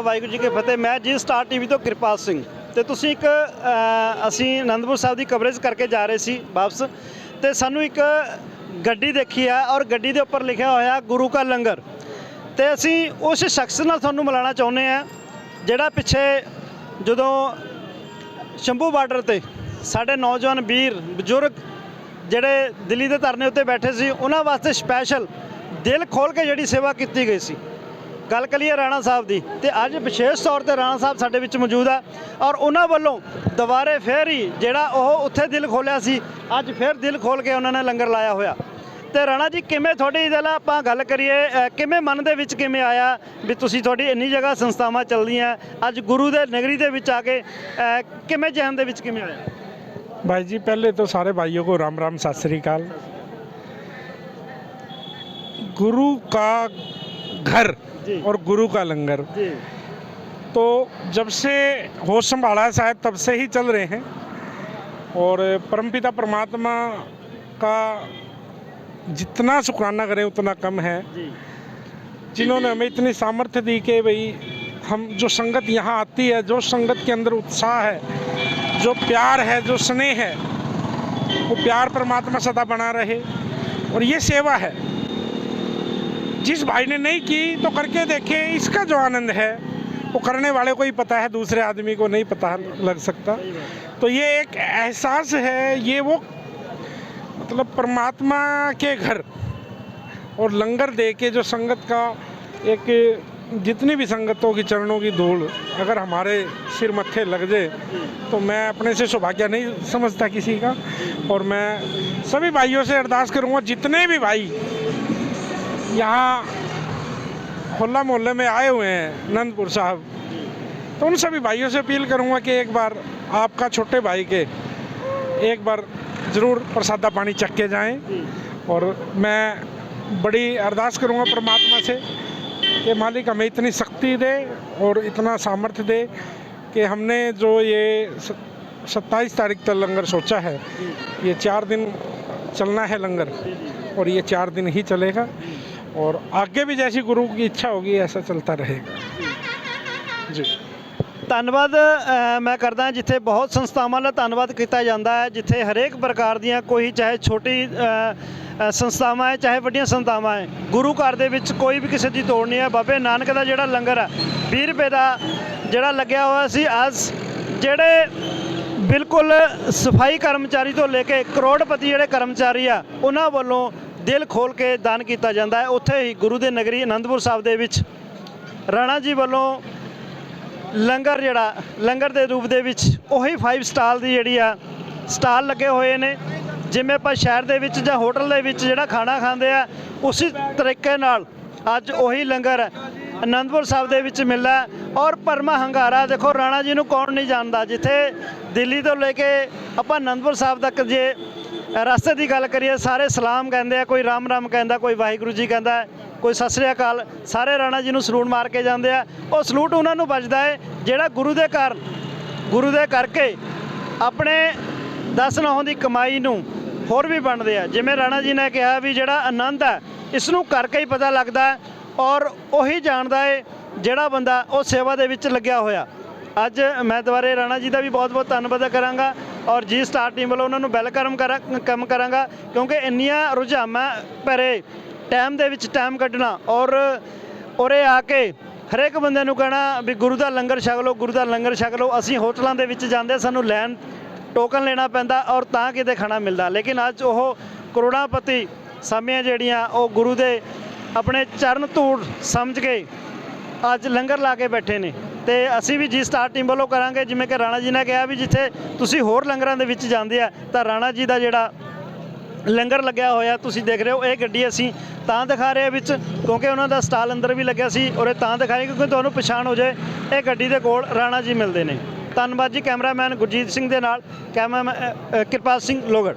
ਖਾਲਸਾ ਵਾਹਿਗੁਰੂ ਜੀ ਕੀ ਫਤਿਹ। ਮੈਂ ਜੀ star TV ਤੋਂ ਕਿਰਪਾਲ ਸਿੰਘ। ਤੇ ਤੁਸੀਂ ਇੱਕ ਅਸੀਂ ਅਨੰਦਪੁਰ ਸਾਹਿਬ ਦੀ ਕਵਰੇਜ ਕਰਕੇ ਜਾ ਰਹੇ ਸੀ ਵਾਪਸ। ਤੇ ਸਾਨੂੰ ਇੱਕ ਗੱਡੀ ਦੇਖੀ ਆ ਔਰ ਗੱਡੀ ਦੇ ਉੱਪਰ ਲਿਖਿਆ ਹੋਇਆ ਗੁਰੂ ਕਾ ਲੰਗਰ। ਤੇ ਅਸੀਂ ਉਸ ਸ਼ਖਸ ਨਾਲ ਤੁਹਾਨੂੰ ਮਿਲਾਉਣਾ ਚਾਹੁੰਦੇ ਆ, ਜਿਹੜਾ ਪਿੱਛੇ ਜਦੋਂ ਸ਼ੰਭੂ ਬਾਰਡਰ ਤੇ ਸਾਡੇ ਨੌਜਵਾਨ ਵੀਰ, ਬਜ਼ੁਰਗ ਜਿਹੜੇ ਦਿੱਲੀ ਦੇ ਧਰਨੇ ਉੱਤੇ ਬੈਠੇ ਸੀ, ਉਹਨਾਂ ਵਾਸਤੇ ਸਪੈਸ਼ਲ ਦਿਲ ਖੋਲ ਕੇ ਜਿਹੜੀ ਸੇਵਾ ਕੀਤੀ ਗਈ ਸੀ। ਗੱਲ ਕਰੀਏ ਰਾਣਾ ਸਾਹਿਬ ਦੀ ਤੇ ਅੱਜ ਵਿਸ਼ੇਸ਼ ਤੌਰ ਤੇ ਰਾਣਾ ਸਾਹਿਬ ਸਾਡੇ ਵਿੱਚ ਮੌਜੂਦ ਆ ਔਰ ਉਹਨਾਂ ਵੱਲੋਂ ਦੁਬਾਰੇ ਫੇਰ ਹੀ ਜਿਹੜਾ ਉਹ ਉੱਥੇ ਦਿਲ ਖੋਲਿਆ ਸੀ ਅੱਜ ਫੇਰ ਦਿਲ ਖੋਲ ਕੇ ਉਹਨਾਂ ਨੇ ਲੰਗਰ ਲਾਇਆ ਹੋਇਆ ਤੇ ਰਾਣਾ ਜੀ ਕਿਵੇਂ ਤੁਹਾਡੀ ਇਹਦੇ ਨਾਲ ਆਪਾਂ ਗੱਲ ਕਰੀਏ ਅ, ਕਿਵੇਂ ਮਨ ਦੇ ਵਿੱਚ ਕਿਵੇਂ ਆਇਆ ਵੀ ਤੁਸੀਂ ਤੁਹਾਡੀ ਇੰਨੀ ਜਗ੍ਹਾ ਸੰਸਥਾਵਾਂ ਚੱਲਦੀਆਂ ਅੱਜ ਗੁਰੂ ਦੇ ਨਗਰੀ ਦੇ ਵਿੱਚ ਆ ਕੇ ਅ, ਕਿਵੇਂ ਜਹਨ ਦੇ ਵਿੱਚ ਕਿਵੇਂ ਆਇਆ भाई जी पहले तो सारे भाइयों को राम राम सत श्री अकाल गुरु का घर और गुरु का लंगर। तो जब से होश संभाला साहब तब से ही चल रहे हैं। और परमपिता परमात्मा का जितना शुक्राना करें उतना कम है। जिन्होंने हमें इतनी सामर्थ्य दी कि भाई हम जो संगत यहाँ आती है जो संगत के अंदर उत्साह है जो प्यार है जो स्नेह है वो प्यार परमात्मा सदा बना रहे। और ये सेवा है। जिस भाई ने नहीं की तो करके देखे, इसका जो आनंद है, वो करने वाले को ही पता है, दूसरे आदमी को नहीं पता लग सकता। तो ये एक एहसास है, ये वो मतलब परमात्मा के घर और लंगर दे के जो संगत का एक जितनी भी संगतों की चरणों की धूल अगर हमारे सिर मत्थे लग जाए तो मैं अपने से सौभाग्य नहीं समझता किसी का। और मैं सभी भाइयों से अरदास करूँगा, जितने भी भाई यहाँ होला मोहल्ले में आए हुए हैं, नंदपुर साहब। तो उन सभी भाइयों से अपील करूँगा कि एक बार आपका छोटे भाई के एक बार ज़रूर प्रसादा पानी चख के जाएँ। और मैं बड़ी अरदास करूँगा परमात्मा से कि मालिक हमें इतनी शक्ति दे और इतना सामर्थ्य दे कि हमने जो ये सत्ताईस तारीख तक लंगर सोचा है, ये चार दिन चलना है लंगर और ये चार दिन ही चलेगा। और आगे भी जैसी गुरु की इच्छा होगी ऐसा चलता रहेगा जी ਧੰਨਵਾਦ ਅ, ਮੈਂ ਕਰਦਾ ਜਿੱਥੇ ਬਹੁਤ ਸੰਸਥਾਵਾਂ ਦਾ ਧੰਨਵਾਦ ਕੀਤਾ ਜਾਂਦਾ ਹੈ ਜਿੱਥੇ ਹਰੇਕ ਪ੍ਰਕਾਰ ਦੀਆਂ ਕੋਈ ਚਾਹੇ ਛੋਟੀ ਅ, ਅ, ਸੰਸਥਾਵਾਂ ਹੈ ਚਾਹੇ ਵੱਡੀਆਂ ਸੰਸਥਾਵਾਂ ਹੈ ਗੁਰੂ ਘਰ ਦੇ ਵਿੱਚ ਕੋਈ ਵੀ ਕਿਸੇ ਦੀ ਤੋੜ ਨਹੀਂ ਹੈ ਬਾਬੇ ਨਾਨਕ ਦਾ ਜਿਹੜਾ ਲੰਗਰ ਹੈ 20 ਰੁਪਏ ਦਾ ਜਿਹੜਾ ਲੱਗਿਆ ਹੋਇਆ ਸੀ ਅੱਜ ਜਿਹੜੇ ਬਿਲਕੁਲ ਸਫਾਈ ਕਰਮਚਾਰੀ ਤੋਂ ਲੈ ਕੇ ਕਰੋੜਪਤੀ ਜਿਹੜੇ ਕਰਮਚਾਰੀ ਆ ਉਹਨਾਂ ਵੱਲੋਂ ਦਿਲ ਖੋਲ ਕੇ ਦਾਨ ਕੀਤਾ ਜਾਂਦਾ ਹੈ। ਉੱਥੇ ਹੀ ਗੁਰੂ ਦੇ ਨਗਰੀ ਅਨੰਦਪੁਰ ਸਾਹਿਬ ਦੇ ਵਿੱਚ ਰਾਣਾ ਜੀ ਵੱਲੋਂ ਲੰਗਰ ਜਿਹੜਾ, ਲੰਗਰ ਦੇ ਰੂਪ ਦੇ ਵਿੱਚ ਉਹੀ 5 ਸਟਾਲ ਦੀ ਜਿਹੜੀ ਆ, ਸਟਾਲ ਲੱਗੇ ਹੋਏ ਨੇ। ਜਿਵੇਂ ਆਪਾਂ ਸ਼ਹਿਰ ਦੇ ਵਿੱਚ ਜਾਂ ਹੋਟਲ ਦੇ ਵਿੱਚ ਜਿਹੜਾ ਖਾਣਾ ਖਾਂਦੇ ਆ, ਉਸੇ ਤਰੀਕੇ ਨਾਲ ਅੱਜ ਉਹੀ ਲੰਗਰ ਅਨੰਦਪੁਰ ਸਾਹਿਬ ਦੇ ਵਿੱਚ ਮਿਲਦਾ ਔਰ ਪਰਮਾ ਹੰਗਾਰਾ, ਦੇਖੋ ਰਾਣਾ ਜੀ ਨੂੰ ਕੌਣ ਨਹੀਂ ਜਾਣਦਾ। ਜਿੱਥੇ ਦਿੱਲੀ ਤੋਂ ਲੈ ਕੇ ਆਪਾਂ ਅਨੰਦਪੁਰ ਸਾਹਿਬ ਤੱਕ ਜੇ ਰਸਤੇ ਦੀ ਗੱਲ ਕਰੀਏ, ਸਾਰੇ ਸਲਾਮ ਕਹਿੰਦੇ ਆ, ਕੋਈ ਰਾਮ ਰਾਮ ਕਹਿੰਦਾ, ਕੋਈ ਵਾਹਿਗੁਰੂ ਜੀ ਕਹਿੰਦਾ, ਕੋਈ ਸਤਿ ਸ੍ਰੀ ਅਕਾਲ, ਸਾਰੇ ਰਾਣਾ ਜੀ ਨੂੰ ਸਲੂਟ ਮਾਰ ਕੇ ਜਾਂਦੇ ਆ। ਉਹ ਸਲੂਟ ਉਹਨਾਂ ਨੂੰ ਵੱਜਦਾ ਹੈ ਜਿਹੜਾ ਗੁਰੂ ਦੇ ਘਰ, ਗੁਰੂ ਦੇ ਕਰਕੇ ਆਪਣੇ ਦਸ ਨੌਂ ਦੀ ਕਮਾਈ ਨੂੰ ਹੋਰ ਵੀ ਬਣਦੇ ਆ। ਜਿਵੇਂ ਰਾਣਾ ਜੀ ਨੇ ਕਿਹਾ ਵੀ ਜਿਹੜਾ ਆਨੰਦ ਹੈ ਇਸ ਨੂੰ ਕਰਕੇ ਹੀ ਪਤਾ ਲੱਗਦਾ ਔਰ ਉਹੀ ਜਾਣਦਾ ਹੈ ਜਿਹੜਾ ਬੰਦਾ ਉਹ ਸੇਵਾ ਦੇ ਵਿੱਚ ਲੱਗਿਆ ਹੋਇਆ। ਅੱਜ ਮੈਂ ਦੁਬਾਰੇ ਰਾਣਾ ਜੀ ਦਾ ਵੀ ਬਹੁਤ-ਬਹੁਤ ਧੰਨਵਾਦ ਕਰਾਂਗਾ। ਔਰ ਜੀ ਸਟਾਰ ਟੀਮ ਵੱਲੋਂ ਉਹਨਾਂ ਨੂੰ ਵੈਲਕਮ ਕਰਾਂ ਕੰਮ ਕਰਾਂਗਾ, ਕਿਉਂਕਿ ਇੰਨੀਆਂ ਰੁਝਾਨਾਂ ਭਰੇ ਟਾਈਮ ਦੇ ਵਿੱਚ ਟਾਈਮ ਕੱਢਣਾ ਔਰ ਉਰੇ ਆ ਕੇ ਹਰੇਕ ਬੰਦੇ ਨੂੰ ਕਹਿਣਾ ਵੀ ਗੁਰੂ ਦਾ ਲੰਗਰ ਛਕ ਲਓ, ਗੁਰੂ ਦਾ ਲੰਗਰ ਛਕ ਲਓ, ਅਸੀਂ ਹੋਟਲਾਂ ਦੇ ਵਿੱਚ ਜਾਂਦੇ ਸਾਨੂੰ ਲੈਣ ਟੋਕਨ ਲੈਣਾ ਪੈਂਦਾ ਔਰ ਤਾਂ ਕਿਤੇ ਖਾਣਾ ਮਿਲਦਾ। ਲੇਕਿਨ ਅੱਜ ਉਹ ਕਰੋੜਾਪਤੀ ਸਾਮੀਆਂ ਜਿਹੜੀਆਂ, ਉਹ ਗੁਰੂ ਦੇ ਆਪਣੇ ਚਰਨ ਧੂੜ ਸਮਝ ਕੇ ਅੱਜ ਲੰਗਰ ਲਾ ਕੇ ਬੈਠੇ ਨੇ। ਤੇ ਅਸੀਂ ਵੀ ਜੀ ਸਟਾਰ ਟੀਮ ਵੱਲੋਂ ਕਰਾਂਗੇ, ਜਿਵੇਂ ਕਿ ਰਾਣਾ ਜੀ ਨੇ ਕਿਹਾ ਵੀ ਜਿੱਥੇ ਤੁਸੀਂ ਹੋਰ ਲੰਗਰਾਂ ਦੇ ਵਿੱਚ ਜਾਂਦੇ ਆ, ਤਾਂ ਰਾਣਾ ਜੀ ਦਾ ਜਿਹੜਾ ਲੰਗਰ ਲੱਗਿਆ ਹੋਇਆ, ਤੁਸੀਂ ਦੇਖ ਰਹੇ ਹੋ, ਇਹ ਗੱਡੀ ਅਸੀਂ ਤਾਂ ਦਿਖਾ ਰਹੇ ਹਾਂ ਵਿੱਚ, ਕਿਉਂਕਿ ਉਹਨਾਂ ਦਾ ਸਟਾਲ ਅੰਦਰ ਵੀ ਲੱਗਿਆ ਸੀ, ਔਰ ਇਹ ਤਾਂ ਦਿਖਾਏ ਕਿਉਂਕਿ ਤੁਹਾਨੂੰ ਪਛਾਣ ਹੋ ਜਾਏ, ਇਹ ਗੱਡੀ ਦੇ ਕੋਲ ਰਾਣਾ ਜੀ ਮਿਲਦੇ ਨੇ। ਧੰਨਵਾਦ ਜੀ ਕੈਮਰਾਮੈਨ ਗੁਰਜੀਤ ਸਿੰਘ ਦੇ ਨਾਲ, ਕੈਮਰਾ ਕਿਰਪਾਲ ਸਿੰਘ ਲੋਗੜ।